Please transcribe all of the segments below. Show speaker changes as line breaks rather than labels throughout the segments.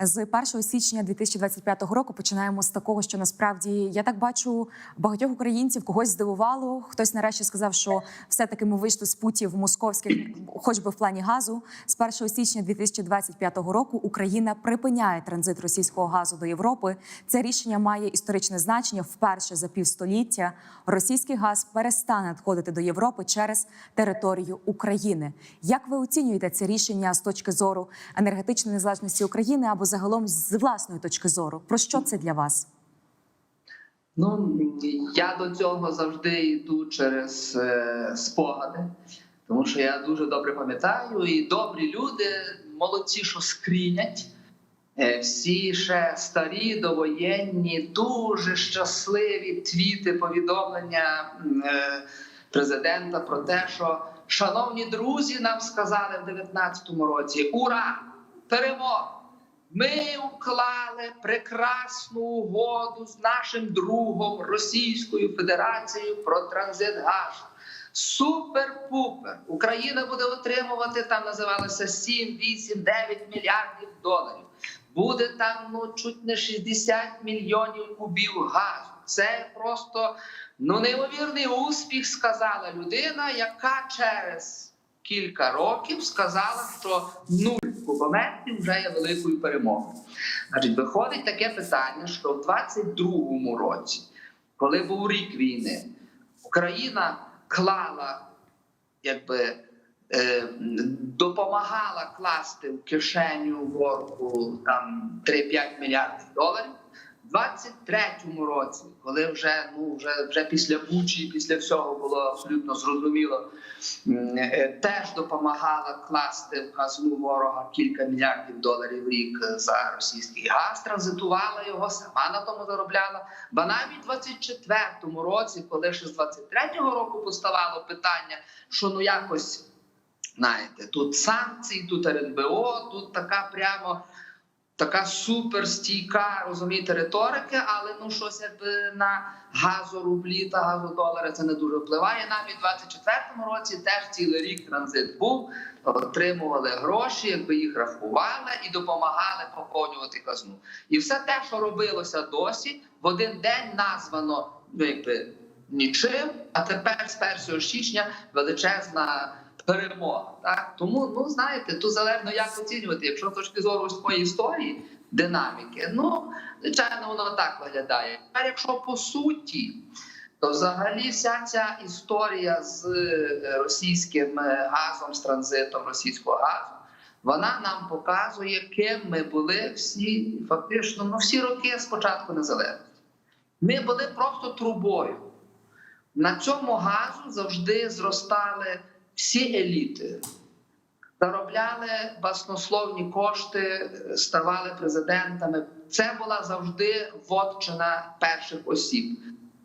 З 1 січня 2025 року починаємо з такого, що насправді я так бачу багатьох українців когось здивувало. Хтось нарешті сказав, що все-таки ми вийшли з путів московських, хоч би в плані газу. З 1 січня 2025 року Україна припиняє транзит російського газу до Європи. Це рішення має історичне значення. Вперше за півстоліття російський газ перестане надходити до Європи через територію України. Як ви оцінюєте це рішення з точки зору енергетичної незалежності України або загалом з власної точки зору? Про що це для вас?
Ну я до цього завжди йду через е, спогади, тому що я дуже добре пам'ятаю, і добрі люди, молодці, що скрінять. Е, всі ще старі, довоєнні, дуже щасливі твіти, повідомлення е, президента про те, що шановні друзі, нам сказали в 19-му році: Ура! Перемога! Ми уклали прекрасну угоду з нашим другом Російською Федерацією про транзит газу. Супер-пупер! Україна буде отримувати там, називалося 7, 8, 9 мільярдів доларів. Буде там ну чуть не 60 мільйонів кубів газу. Це просто ну неймовірний успіх, сказала людина, яка через кілька років сказала, що нуль кубометрів вже є великою перемогою. Значить, виходить таке питання, що в 22-му році, коли був рік війни, Україна клала, якби е, допомагала класти в кишеню ворогу там 3-5 мільярдів доларів. У 23-му році, коли вже ну вже вже після Бучі, після всього було абсолютно зрозуміло, е, теж допомагала класти в казну ворога кілька мільярдів доларів в рік за російський газ, транзитувала його, сама на тому заробляла. Ба навіть в 24-му році, коли ще з 23-го року поставало питання, що ну якось. Знаєте, тут санкції, тут РНБО, тут така прямо така суперстійка, розумієте, риторики, але ну щось якби на газорублі та газодолари це не дуже впливає. Навіть в 24-му році теж цілий рік транзит був, отримували гроші, якби їх рахували і допомагали поповнювати казну. І все те, що робилося досі, в один день названо ну, якби нічим. А тепер з 1 січня величезна перемога. Так тому, ну знаєте, тут залежно як оцінювати. Якщо з точки зору такої історії, динаміки, ну звичайно, воно так виглядає. А якщо по суті, то взагалі вся ця історія з е, російським е, газом, з транзитом російського газу. Вона нам показує, ким ми були всі, фактично, ну всі роки спочатку незалежності. Ми були просто трубою. На цьому газу завжди зростали всі еліти заробляли баснословні кошти, ставали президентами. Це була завжди вотчина перших осіб.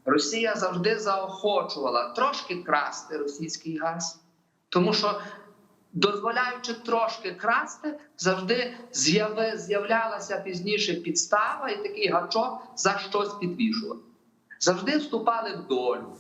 Росія завжди заохочувала трошки красти російський газ, тому що, дозволяючи трошки красти, завжди з'являлася пізніше підстава і такий гачок за щось підвішувати. Завжди вступали в долю.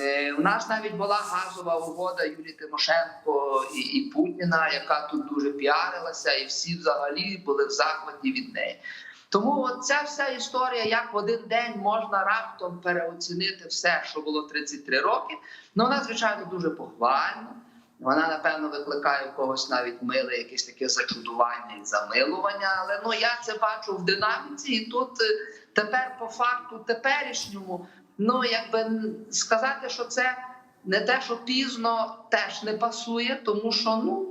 Е, У нас навіть була газова угода Юлії Тимошенко і, і Путіна, яка тут дуже піарилася, і всі взагалі були в захваті від неї. Тому ця вся історія, як в один день можна раптом переоцінити все, що було 33 роки, ну вона звичайно дуже похвальна. Вона напевно викликає у когось навіть миле, якесь таке зачудування і замилування. Але ну я це бачу в динаміці, і тут е, тепер по факту теперішньому. Ну, якби сказати, що це не те, що пізно, теж не пасує, тому що ну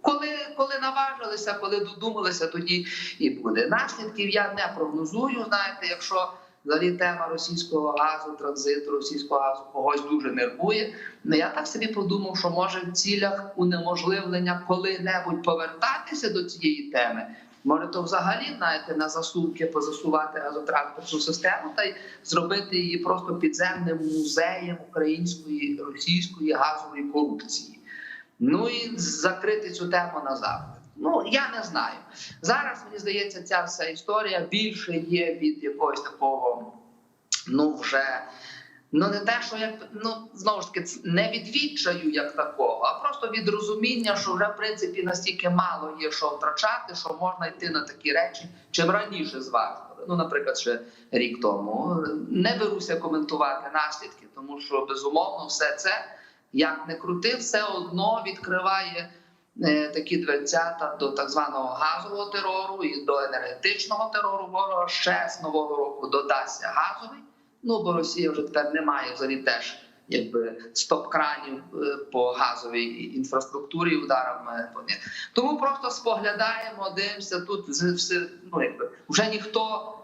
коли коли наважилися, коли додумалися, тоді і буде. Наслідків я не прогнозую. Знаєте, якщо взагалі тема російського газу, транзиту російського газу когось дуже нервує. Ну я так собі подумав, що може в цілях унеможливлення коли-небудь повертатися до цієї теми. Може, то взагалі знаєте, на засувки позасувати газотранспортну систему та й зробити її просто підземним музеєм української російської газової корупції. Ну і закрити цю тему назавжди. Ну я не знаю. Зараз мені здається, ця вся історія більше є від якогось такого, ну вже Ну не те, що як ну знову ж таки не від відчаю як такого, а просто від розуміння, що вже в принципі настільки мало є що втрачати, що можна йти на такі речі, чим раніше зважували. Ну, наприклад, ще рік тому не беруся коментувати наслідки, тому що безумовно все це як не крути, все одно відкриває е, такі дверцята до так званого газового терору і до енергетичного терору. Ворога ще з нового року додасться газовий. Ну бо Росія вже тепер не має взагалі теж якби стоп-кранів е, по газовій інфраструктурі ударами по них. Тому просто споглядаємо, дивимося тут все, ну якби вже ніхто.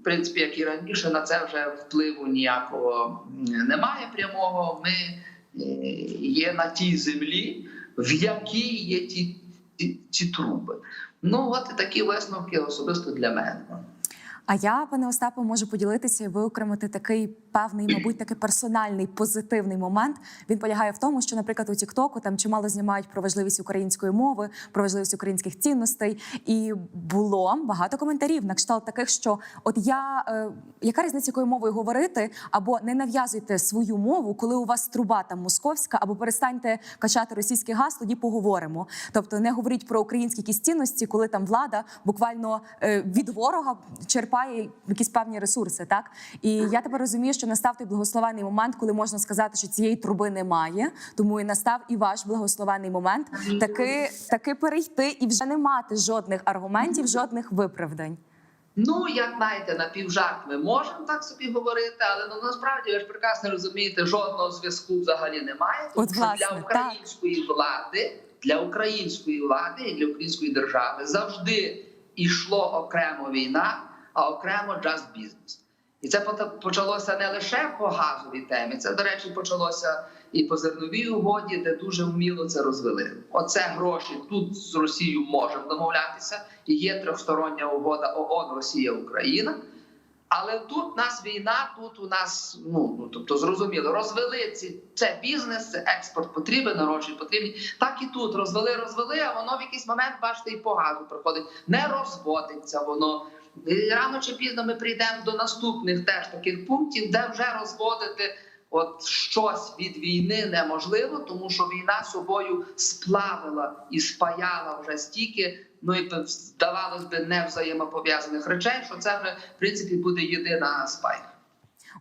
В принципі, як і раніше, на це вже впливу ніякого немає прямого. Ми е, є на тій землі, в якій є ті, ті, ці труби. Ну от такі висновки особисто для мене.
А я, пане Остапе, можу поділитися і виокремити такий певний, мабуть, такий персональний позитивний момент. Він полягає в тому, що, наприклад, у Тіктоку там чимало знімають про важливість української мови, про важливість українських цінностей. І було багато коментарів на кшталт таких, що от я е, яка різниця, якою мовою говорити, або не нав'язуйте свою мову, коли у вас труба там московська, або перестаньте качати російський газ, тоді поговоримо. Тобто не говоріть про українські якісь цінності, коли там влада буквально е, від ворога черпає якісь певні ресурси. Так і я тепер розумію, що настав той благословенний момент, коли можна сказати, що цієї труби немає. Тому і настав і ваш благословенний момент таки, таки перейти і вже не мати жодних аргументів, жодних виправдань.
Ну, як знаєте, напівжарт ми можемо так собі говорити, але ну насправді ви ж прекрасно розумієте, жодного зв'язку взагалі немає. Тому
От,
що
власне,
для
так.
української влади, для української влади і для української держави завжди йшло окремо війна, а окремо just business. І це почалося не лише по газовій темі, це, до речі, почалося і по зерновій угоді, де дуже вміло це розвели. Оце гроші тут з Росією можемо домовлятися. І є трьохстороння угода ООН, Росія, Україна. Але тут у нас війна, тут у нас ну, ну тобто зрозуміло, розвели ці це бізнес, це експорт потрібен, гроші потрібні. Так і тут розвели, розвели, а воно в якийсь момент, бачите, і по газу приходить. Не розводиться воно. Рано чи пізно ми прийдемо до наступних теж таких пунктів, де вже розводити от щось від війни неможливо, тому що війна собою сплавила і спаяла вже стільки. Ну і здавалось би, не взаємопов'язаних речей, що це вже в принципі буде єдина спайка.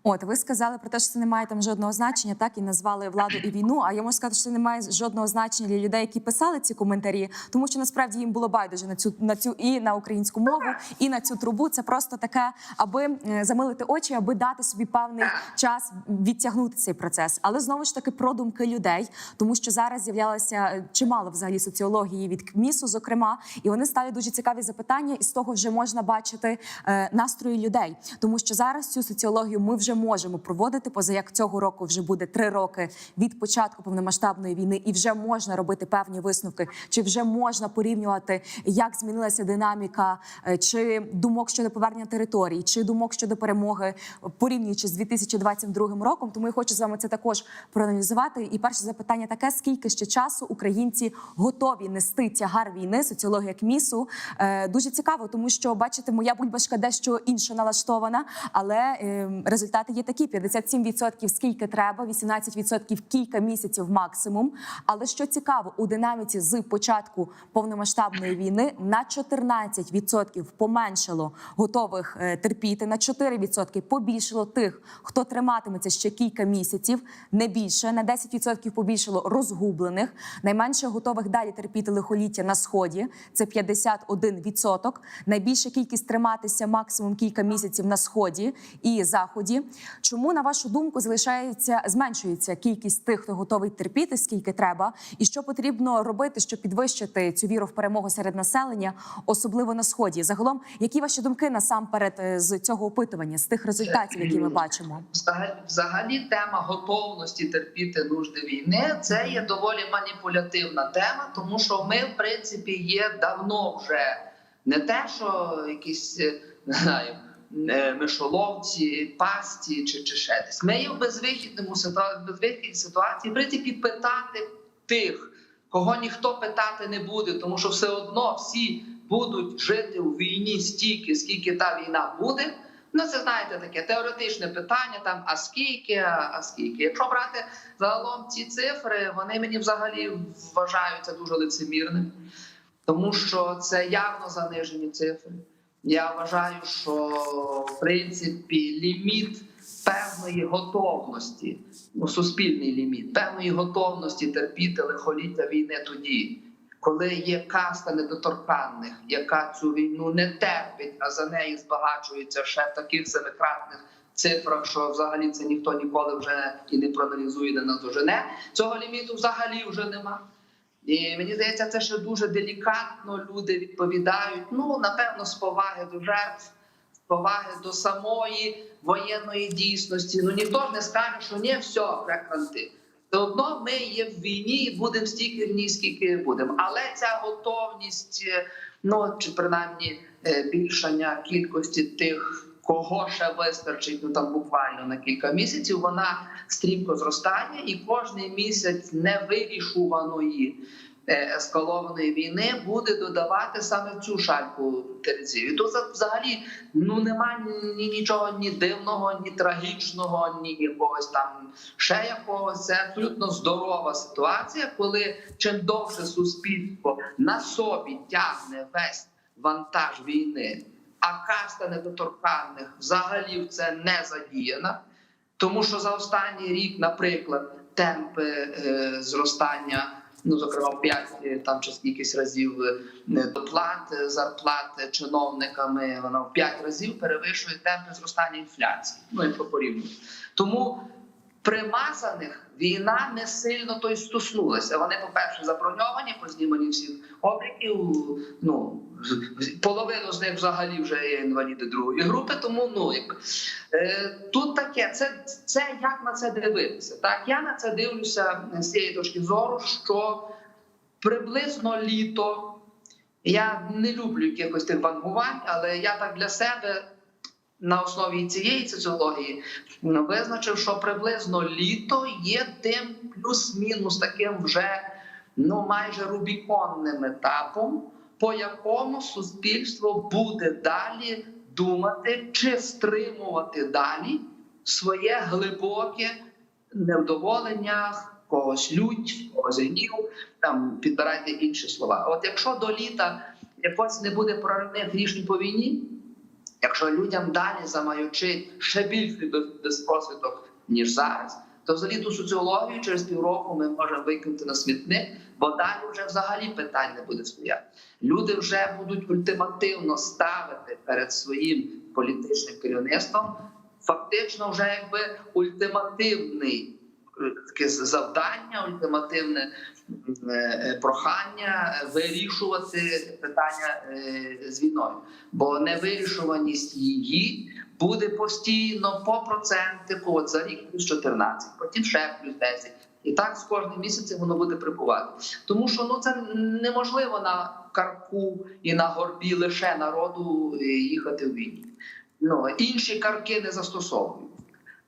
От ви сказали про те, що це не має там жодного значення, так і назвали владу і війну. А я можу сказати, що це не має жодного значення для людей, які писали ці коментарі, тому що насправді їм було байдуже на цю на цю і на українську мову, і на цю трубу. Це просто таке, аби замилити очі, аби дати собі певний час відтягнути цей процес. Але знову ж таки про думки людей, тому що зараз з'являлося е, чимало взагалі соціології від КМІСу, зокрема, і вони ставлять дуже цікаві запитання, і з того вже можна бачити е, настрої людей, тому що зараз цю соціологію ми вже можемо проводити. Поза як цього року вже буде три роки від початку повномасштабної війни, і вже можна робити певні висновки, чи вже можна порівнювати, як змінилася динаміка, е, чи думок щодо повернення територій, чи думок щодо перемоги, порівнюючи з 2022 роком. Тому я хочу з вами це також проаналізувати. І перше запитання таке: скільки ще часу українці готові нести тягар війни? Соціологія КМІСу Е, дуже цікаво, тому що бачите, моя бульбашка дещо інше налаштована, але е, результати є такі: 57% скільки треба, 18% кілька місяців максимум. Але що цікаво, у динаміці з початку повномасштабної війни на 14% поменшало готових е, терпіти, на 4% побільшало тих, хто триматиметься ще кілька місяців, не більше на 10% побільшало розгублених, найменше готових далі терпіти лихоліття на сході. Це 51%. Найбільша кількість триматися максимум кілька місяців на сході і заході. Чому на вашу думку залишається зменшується кількість тих, хто готовий терпіти, скільки треба, і що потрібно робити, щоб підвищити цю віру в перемогу серед населення, особливо на сході? Загалом, які ваші думки насамперед е, з цього опитування, з тих результатів, які ми бачимо?
Взагалі, тема готовності терпіти нужди війни це є доволі маніпулятивна тема, тому що ми, в принципі, є давно вже не те, що якісь не знаю. Е, Мишоловці, пасті чи, чи ще десь. Ми є в безвихідному ситуації, ситуації, в принципі, питати тих, кого ніхто питати не буде, тому що все одно всі будуть жити у війні стільки, скільки та війна буде. Ну, це знаєте таке теоретичне питання, там а скільки, а а скільки. Якщо брати загалом ці цифри, вони мені взагалі вважаються дуже лицемірними, тому що це явно занижені цифри. Я вважаю, що в принципі ліміт певної готовності, ну, суспільний ліміт, певної готовності терпіти лихоліття війни тоді, коли є каста недоторканних, яка цю війну не терпить, а за неї збагачується ще в таких семикратних цифрах, що взагалі це ніхто ніколи вже і не проаналізує, не наздожене. Цього ліміту взагалі вже нема. І мені здається, це ще дуже делікатно. Люди відповідають. Ну напевно, з поваги до жертв, з поваги до самої воєнної дійсності. Ну ніхто ж не скаже, що ні, все, прекранти. Все одно ми є в війні і будемо стільки в ній, скільки будемо. Але ця готовність, е, ну чи принаймні е, більшання кількості тих. Кого ще вистачить ну там буквально на кілька місяців, вона стрімко зростає, і кожний місяць невирішуваної е, ескалованої війни буде додавати саме цю шальку терезів. І тут взагалі ну нема ні нічого ні дивного, ні трагічного, ні якогось там ще якогось. Це абсолютно здорова ситуація, коли чим довше суспільство на собі тягне весь вантаж війни, а каста недоторканних взагалі в це не задіяна. Тому що за останній рік, наприклад, темпи е, зростання, ну зокрема в п'ять е, там чи скількись разів е, доплат, зарплат чиновниками, вона в п'ять разів перевищує темпи зростання інфляції. Ну якщо порівнювати. Тому примазаних війна не сильно то й стоснулася. Вони, по-перше, заброньовані, познімані всіх обліків. Ну половину з них взагалі вже є інваліди другої групи. Тому ну якби е, тут таке, це, це як на це дивитися. Так я на це дивлюся з цієї точки зору, що приблизно літо. Я не люблю якихось тих вангувань, але я так для себе на основі цієї соціології ну, визначив, що приблизно літо є тим плюс-мінус таким вже ну майже рубіконним етапом, по якому суспільство буде далі думати, чи стримувати далі своє глибоке невдоволення, когось лють, когось гнів, там підбирайте інші слова. От якщо до літа якось не буде проривних рішень по війні. Якщо людям далі замаючить ще більший без- безпросвіток, ніж зараз, то взагалі ту соціологію через півроку ми можемо викинути на смітник, бо далі вже взагалі питань не буде стояти. Люди вже будуть ультимативно ставити перед своїм політичним керівництвом фактично вже якби ультимативний е, таке завдання, ультимативне прохання вирішувати питання е, з війною, бо невирішуваність її буде постійно по процентику, от за рік плюс 14, потім ще плюс 10. І так з кожним місяцем воно буде прибувати. Тому що ну це неможливо на карку і на горбі лише народу е, їхати в війні. Ну інші карки не застосовують.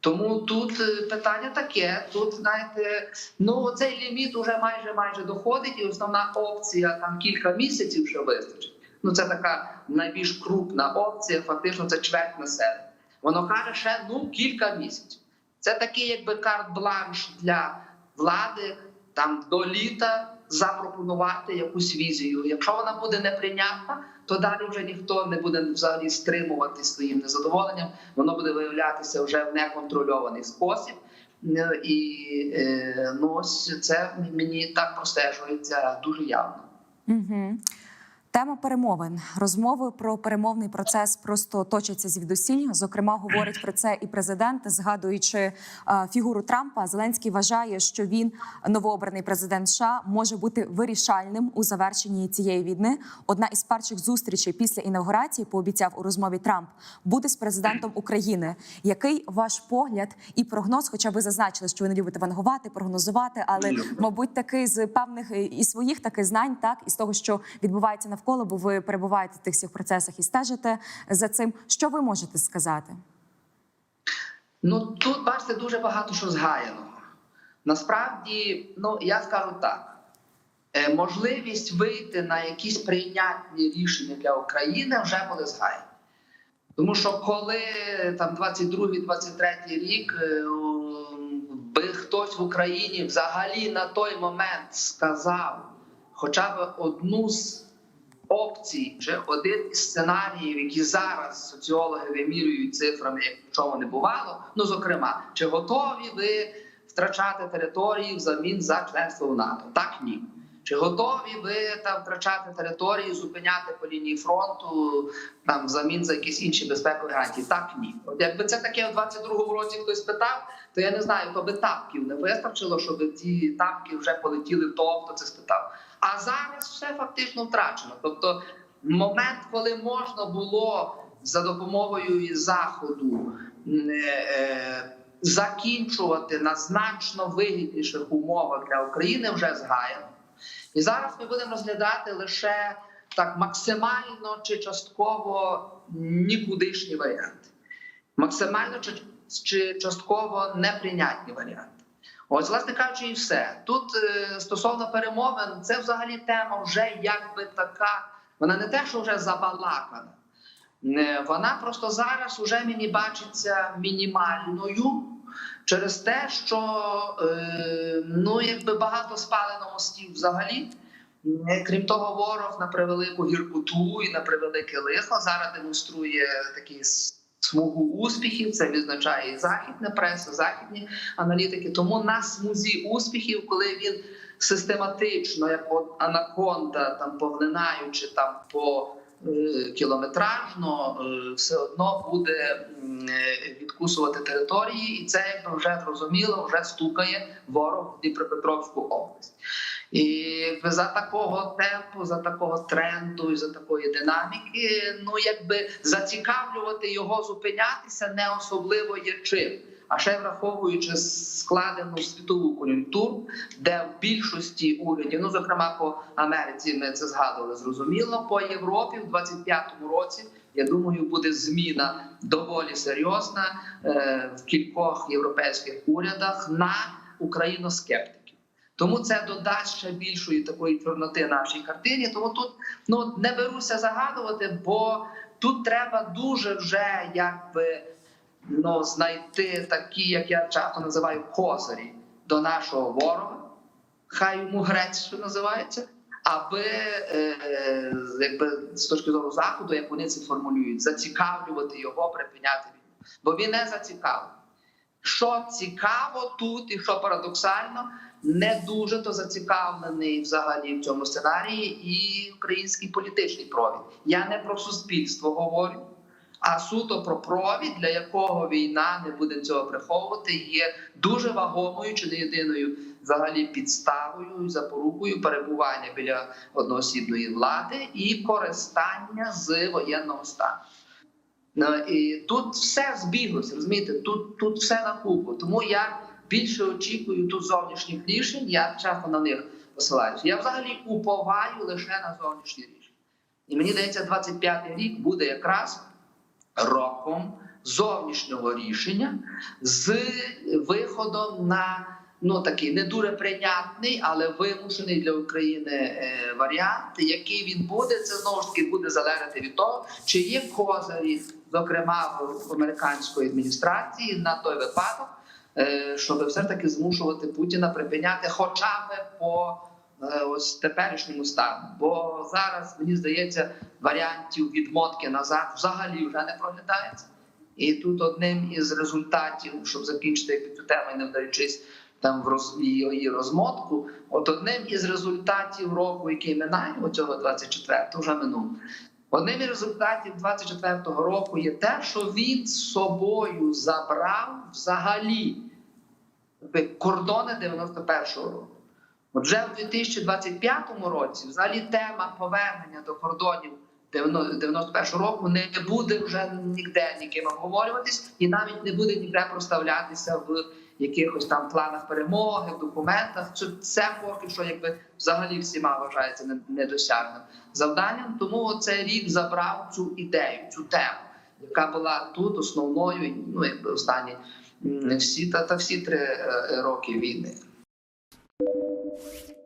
Тому тут е, питання таке. Тут знаєте, ну цей ліміт уже майже майже доходить, і основна опція там кілька місяців ще вистачить. Ну це така найбільш крупна опція. Фактично, це чверть населення. Воно каже ще ну кілька місяців. Це такий, якби карт-бланш для влади там до літа запропонувати якусь візію. Якщо вона буде неприйнятна, то далі вже ніхто не буде взагалі стримувати своїм незадоволенням. Воно буде виявлятися вже в неконтрольований спосіб. Е, І е, ну ось це мені так простежується дуже явно.
Угу. Тема перемовин розмови про перемовний процес просто точаться звідусіль. Зокрема, говорить про це і президент, згадуючи е, фігуру Трампа. Зеленський вважає, що він новообраний президент США може бути вирішальним у завершенні цієї війни. Одна із перших зустрічей після інаугурації пообіцяв у розмові Трамп буде з президентом України. Який ваш погляд і прогноз? Хоча ви зазначили, що ви не любите вангувати, прогнозувати, але мабуть, таки з певних і своїх таки знань, так і з того, що відбувається навколо, бо ви перебуваєте в тих всіх процесах і стежите за цим. Що ви можете сказати?
Ну тут бачите дуже багато що згаяного. Насправді, ну я скажу так: е, можливість вийти на якісь прийнятні рішення для України вже буде згаяна. Тому що коли там 22-23 рік е, би хтось в Україні взагалі на той момент сказав хоча б одну з опцій, вже один із сценаріїв, які зараз соціологи вимірюють цифрами, як якщо не бувало. Ну зокрема, чи готові ви втрачати території взамін за членство в НАТО? Так ні. Чи готові ви там втрачати території, зупиняти по лінії фронту там взамін за якісь інші безпекові гарантії? Так ні. От якби це таке у 22-му році хтось спитав, то я не знаю, то би тапків не вистачило, щоб ті тапки вже полетіли в того, хто це спитав. А зараз все фактично втрачено. Тобто, момент, коли можна було за допомогою із заходу е, е, закінчувати на значно вигідніших умовах для України, вже згаяно. І зараз ми будемо розглядати лише так максимально чи частково нікудишні варіанти, максимально чи, чи частково неприйнятні варіанти. Ось, власне кажучи, і все. Тут е, стосовно перемовин, це взагалі тема вже якби така. Вона не те, що вже забалакана. Вона просто зараз уже мені бачиться мінімальною через те, що е, ну якби багато спалено мостів взагалі. Е, Крім того, ворог на превелику гіркоту і на превелике лихо зараз демонструє такі смугу успіхів. Це відзначає і західна преса, західні аналітики. Тому на смузі успіхів, коли він систематично, як анаконда, там поглинаючи там по кілометражно, е, все одно буде е, відкусувати території, і це якби вже зрозуміло, вже стукає ворог в Дніпропетровську область. І за такого темпу, за такого тренду і за такої динаміки, ну якби зацікавлювати його зупинятися не особливо є чим. А ще враховуючи складену світову кон'юнктуру, де в більшості урядів, ну зокрема по Америці, ми це згадували зрозуміло. По Європі в 25-му році я думаю, буде зміна доволі серйозна е, в кількох європейських урядах на україноскептиків. Тому це додасть ще більшої такої чорноти нашій картині. Тому тут ну не беруся загадувати, бо тут треба дуже вже якби ну, знайти такі, як я часто називаю, козирі до нашого ворога. Хай йому грець, називається, аби е, якби з точки зору заходу, як вони це формулюють, зацікавлювати його припиняти війну. Бо він не зацікавлений. Що цікаво тут, і що парадоксально, не дуже то зацікавлений взагалі в цьому сценарії і український політичний провід. Я не про суспільство говорю, а суто про провід, для якого війна не буде цього приховувати, є дуже вагомою чи не єдиною взагалі підставою, запорукою перебування біля одноосібної влади і користання з воєнного стану. Ну, і тут все збіглося, розумієте, тут, тут все на купу. Тому я більше очікую тут зовнішніх рішень, я часто на них посилаюся. Я взагалі уповаю лише на зовнішні рішення. І мені здається, 25-й рік буде якраз роком зовнішнього рішення з виходом на ну такий не дуже прийнятний, але вимушений для України е, варіант. Який він буде, це знову ж таки буде залежати від того, чи є козирі, зокрема в американської адміністрації, на той випадок, е, щоб все ж таки змушувати Путіна припиняти, хоча б по ось теперішньому стану. Бо зараз мені здається, варіантів відмотки назад взагалі вже не проглядається. І тут одним із результатів, щоб закінчити цю тему, не вдаючись там в роз її розмотку, от одним із результатів року, який минає оцього 24-го, вже минув. Одним із результатів 24-го року є те, що він з собою забрав взагалі кордони 91-го року. Отже, в 2025 році взагалі тема повернення до кордонів 91 року не буде вже ніде ніким обговорюватись, і навіть не буде ніде проставлятися в якихось там планах перемоги, в документах. Це, поки що, якби взагалі всіма вважається не- недосяжним завданням. Тому цей рік забрав цю ідею, цю тему, яка була тут основною, ну якби останні всі та, та всі три е, роки війни. Thank you.